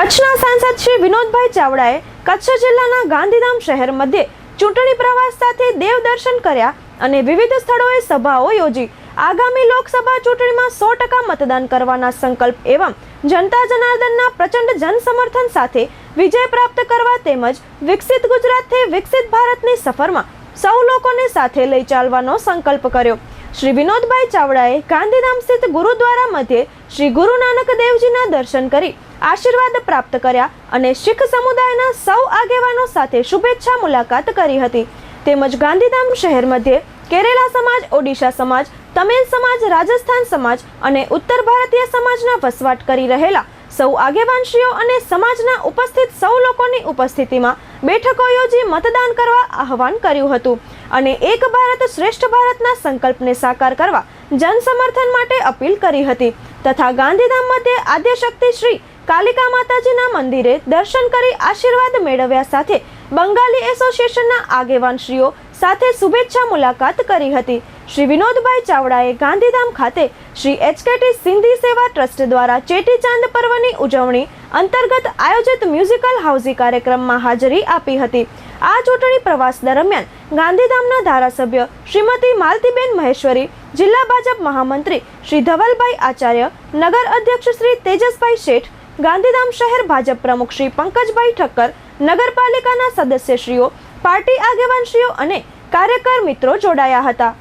કચ્છના સાંસદ શ્રી વિનોદભાઈ ચાવડાએ કચ્છ જિલ્લાના ગાંધીધામ શહેર મધ્યે ચૂંટણી પ્રવાસ સાથે દેવ દર્શન કર્યા અને વિવિધ સ્થળોએ સભાઓ યોજી. આગામી લોકસભા ચૂંટણીમાં સો ટકા મતદાન કરવાના સંકલ્પ એવં જનતા જનાર્દનના પ્રચંડ જનસમર્થન સાથે વિજય પ્રાપ્ત કરવા તેમજ વિકસિત ગુજરાતથી વિકસિત ભારતની સફરમાં સૌ લોકોને સાથે લઈ ચાલવાનો સંકલ્પ કર્યો. શ્રી વિનોદભાઈ ચાવડાએ ગાંધીધામ સ્થિત ગુરુદ્વારા મધ્યે શ્રી ગુરુ નાનક દેવજીના દર્શન કરી આશીર્વાદ પ્રાપ્ત કર્યા અને શીખ સમુદાયના સૌ આગેવાનો સાથે શુભેચ્છા મુલાકાત કરી હતી. તેમજ ગાંધીધામ શહેર મધ્યે કેરેલા સમાજ, ઓડિશા સમાજ, તમિલ સમાજ, રાજસ્થાન સમાજ અને ઉત્તર ભારતીય સમાજના વસવાટ કરી રહેલા સૌ આગેવાનશ્રીઓ અને સમાજના ઉપસ્થિત સૌ લોકોની ઉપસ્થિતિમાં બેઠકો યોજી મતદાન કરવા આહવાન કર્યું હતું અને એક ભારત શ્રેષ્ઠ ભારતના સંકલ્પને સાકાર કરવા જનસમર્થન માટે અપીલ કરી હતી. તથા ગાંધીધામ મધ્યે આદ્યશક્તિ શ્રી કાલિકા માતાજીના મંદિરે દર્શન કરી આશીર્વાદ મેળવ્યા સાથે બંગાળી એસોસિએશનના આગેવાનશ્રીઓ સાથે શુભેચ્છા મુલાકાત કરી હતી. શ્રી વિનોદભાઈ ચાવડાએ ગાંધીધામ ખાતે શ્રી એચકેટી સિંધી સેવા ટ્રસ્ટ દ્વારા ચેટીચાંદ પર્વની ઉજવણી અંતર્ગત આયોજિત મ્યુઝિકલ હાઉસી કાર્યક્રમમાં હાજરી આપી હતી. આ ચૂંટણી પ્રવાસ દરમિયાન ગાંધીધામના ધારાસભ્ય શ્રીમતી માલતીબેન મહેશ્વરી, જિલ્લા ભાજપ મહામંત્રી શ્રી ધવલભાઈ આચાર્ય, નગર અધ્યક્ષ શ્રી તેજસભાઈ શેઠ, ગાંધીધામ શહેર ભાજપ પ્રમુખ શ્રી પંકજભાઈ ઠક્કર, નગરપાલિકાના સદસ્યશ્રીઓ, પાર્ટી આગેવાનશ્રીઓ અને કાર્યકર મિત્રો જોડાયા હતા.